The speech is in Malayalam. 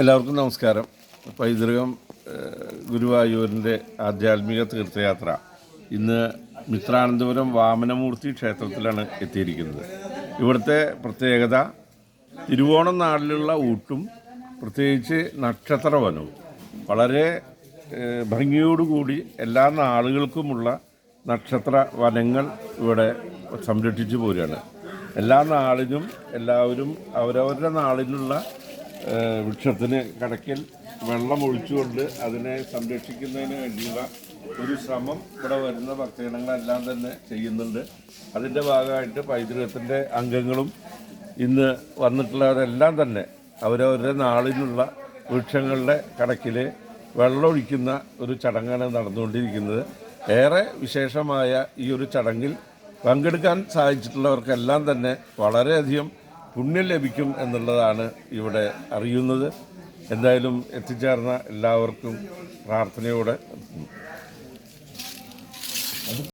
എല്ലാവർക്കും നമസ്കാരം. പൈതൃകം ഗുരുവായൂരിന്റെ ആധ്യാത്മിക തീർത്ഥയാത്ര. ഇന്ന് മിത്രാനന്തപുരം വാമനമൂർത്തി ക്ഷേത്രത്തിലാണ് എത്തിയിരിക്കുന്നത്. ഇവിടുത്തെ പ്രത്യേകത തിരുവോണം നാളിലുള്ള ഊട്ടും പ്രത്യേകിച്ച് നക്ഷത്രവനവും. വളരെ ഭംഗിയോടുകൂടി എല്ലാ നാളുകൾക്കുമുള്ള നക്ഷത്ര വനങ്ങൾ ഇവിടെ സംരക്ഷിച്ചു പോരുകയാണ്. എല്ലാ നാളിനും എല്ലാവരും അവരവരുടെ നാളിനുള്ള ഏഹ് വൃക്ഷത്തിന് കടക്കിൽ വെള്ളം ഒഴിച്ചുകൊണ്ട് അതിനെ സംരക്ഷിക്കുന്നതിന് വേണ്ടിയുള്ള ഒരു ശ്രമം ഇവിടെ വരുന്ന ഭക്തജനങ്ങളെല്ലാം തന്നെ ചെയ്യുന്നുണ്ട്. അതിന്റെ ഭാഗമായിട്ട് പൈതൃകത്തിന്റെ അംഗങ്ങളും ഇന്ന് വന്നിട്ടുള്ളവരെല്ലാം തന്നെ അവരവരുടെ നാളിനുള്ള വൃക്ഷങ്ങളുടെ കടക്കിൽ വെള്ളമൊഴിക്കുന്ന ഒരു ചടങ്ങാണ് നടന്നുകൊണ്ടിരിക്കുന്നത്. ഏറെ വിശേഷമായ ഈ ഒരു ചടങ്ങിൽ പങ്കെടുക്കാൻ സാധിച്ചിട്ടുള്ളവർക്കെല്ലാം തന്നെ വളരെയധികം പുണ്യം ലഭിക്കും എന്നുള്ളതാണ് ഇവിടെ അറിയുന്നത്. എന്തായാലും എത്തിച്ചേർന്ന എല്ലാവർക്കും പ്രാർത്ഥനയോടെ